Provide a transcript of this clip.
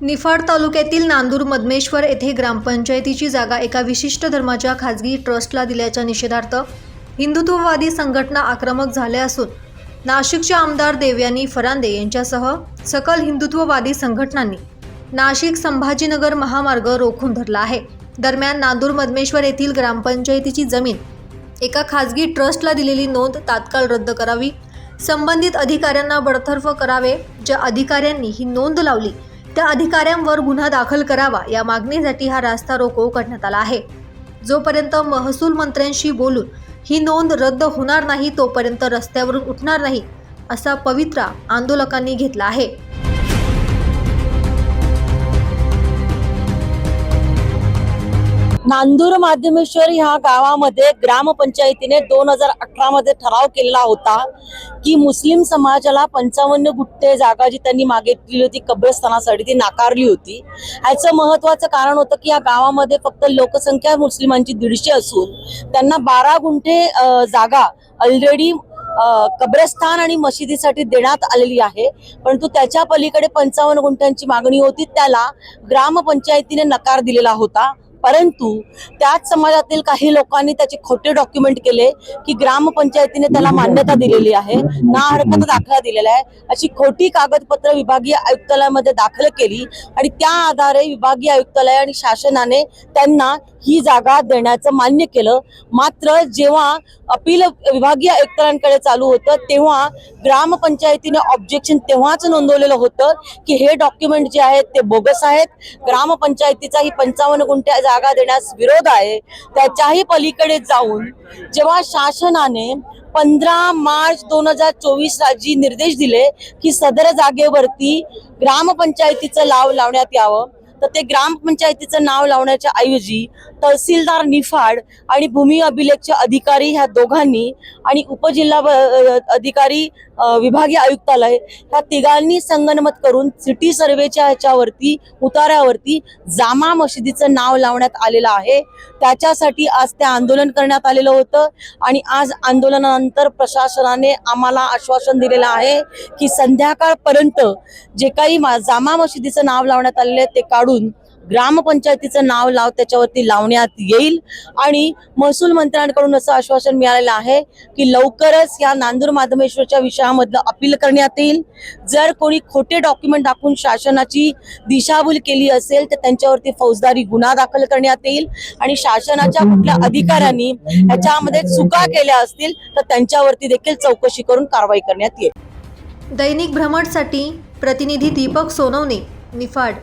निफाड तालुक्यातील नांदूर मधमेश्वर येथे ग्रामपंचायतीची जागा एका विशिष्ट धर्माच्या खाजगी ट्रस्टला दिल्याच्या निषेधार्थ हिंदुत्ववादी संघटना आक्रमक झाल्या असून नाशिकचे आमदार देवयानी फरांदे यांच्यासह सकल हिंदुत्ववादी संघटनांनी नाशिक संभाजीनगर महामार्ग रोखून धरला आहे. दरम्यान नांदूर मधमेश्वर येथील ग्रामपंचायतीची जमीन एका खाजगी ट्रस्टला दिलेली नोंद तात्काळ रद्द करावी. संबंधित अधिकाऱ्यांना बडतर्फ करावे. ज्या अधिकाऱ्यांनी ही नोंद लावली त्या अधिकाऱ्यांवर गुन्हा दाखल करावा या मागणीसाठी हा रास्ता रोको करण्यात आला आहे. जोपर्यंत महसूल मंत्र्यांशी बोलून ही नोंद रद्द होणार नाही तोपर्यंत रस्त्यावरून उठणार नाही असा पवित्रा आंदोलकांनी घेतला आहे. नांदूर माध्यमेश्वर ह्या गावामध्ये ग्रामपंचायतीने दोन हजार अठरा मध्ये ठराव केलेला होता की मुस्लिम समाजाला पंचावन्न गुट्टे जागा जी त्यांनी मागितली होती कब्रस्थानासाठी ती नाकारली होती. ह्याचं महत्वाचं कारण होतं की या गावामध्ये फक्त लोकसंख्या मुस्लिमांची दीडशे असून त्यांना बारा गुंठे जागा ऑलरेडी कब्रस्थान आणि मशिदीसाठी देण्यात आलेली आहे. परंतु त्याच्या पलीकडे पंचावन्न गुंठ्यांची मागणी होती त्याला ग्रामपंचायतीने नकार दिलेला होता. परंतु त्याच समाजातील काही लोकांनी त्याचे खोटे डॉक्युमेंट केले की ग्रामपंचायतीने त्याला मान्यता दिलेली आहे ना हरकत दाखला दिलेला आहे अशी खोटी कागदपत्र विभागीय आयुक्तालयामध्ये दाखल केली आणि त्या आधारे विभागीय आयुक्तालय आणि शासनाने त्यांना ही जागा देण्याचं मान्य केलं. मात्र जेव्हा अपील विभागीय आयुक्तालयांकडे चालू होतं तेव्हा ग्रामपंचायतीने ऑब्जेक्शन तेव्हाच नोंदवलेलं होतं की हे डॉक्युमेंट जे आहेत ते बोगस आहेत. ग्रामपंचायतीचा ही पंचावन्न गुंठ्या जागा देण्यास विरोध आहे त्याच्याही पलीकडे जाऊन जेव्हा शासनाने पंधरा मार्च दोन हजार चोवीस रोजी निर्देश दिले की सदर जागेवरती ग्रामपंचायतीचं लाव लावण्यात यावं तर ते ग्रामपंचायतीचं नाव लावण्याच्या ऐवजी तहसीलदार निफाड आणि भूमी अभिलेखचे अधिकारी ह्या दोघांनी आणि उपजिल्हा अधिकारी विभागीय आयुक्तालय ह्या तिघांनी संगनमत करून सिटी सर्वेच्या ह्याच्यावरती उतार्यावरती जामा मशिदीचं नाव लावण्यात आलेलं आहे. त्याच्यासाठी आज ते आंदोलन करण्यात आलेलं होतं आणि आज आंदोलनानंतर प्रशासनाने आम्हाला आश्वासन दिलेलं आहे की संध्याकाळपर्यंत जे काही जामा मशिदीचं नाव लावण्यात आलेलं आहे ते काढून ग्रामपंचायतीचं नाव लाव त्याच्यावरती लावण्यात येईल. आणि महसूल मंत्र्यांकडून असं आश्वासन मिळालेलं आहे की लवकरच या नांदूर माधमेश्वरच्या विषयामधलं अपील करण्यात येईल. जर कोणी खोटे डॉक्युमेंट दाखवून शासनाची दिशाभूल केली असेल तर त्यांच्यावरती फौजदारी गुन्हा दाखल करण्यात येईल. आणि शासनाच्या कुठल्या अधिकाऱ्यांनी ह्याच्यामध्ये चुका केल्या असतील तर त्यांच्यावरती देखील चौकशी करून कारवाई करण्यात येईल. दैनिक भ्रमणसाठी प्रतिनिधी दीपक सोनवणे निफाड.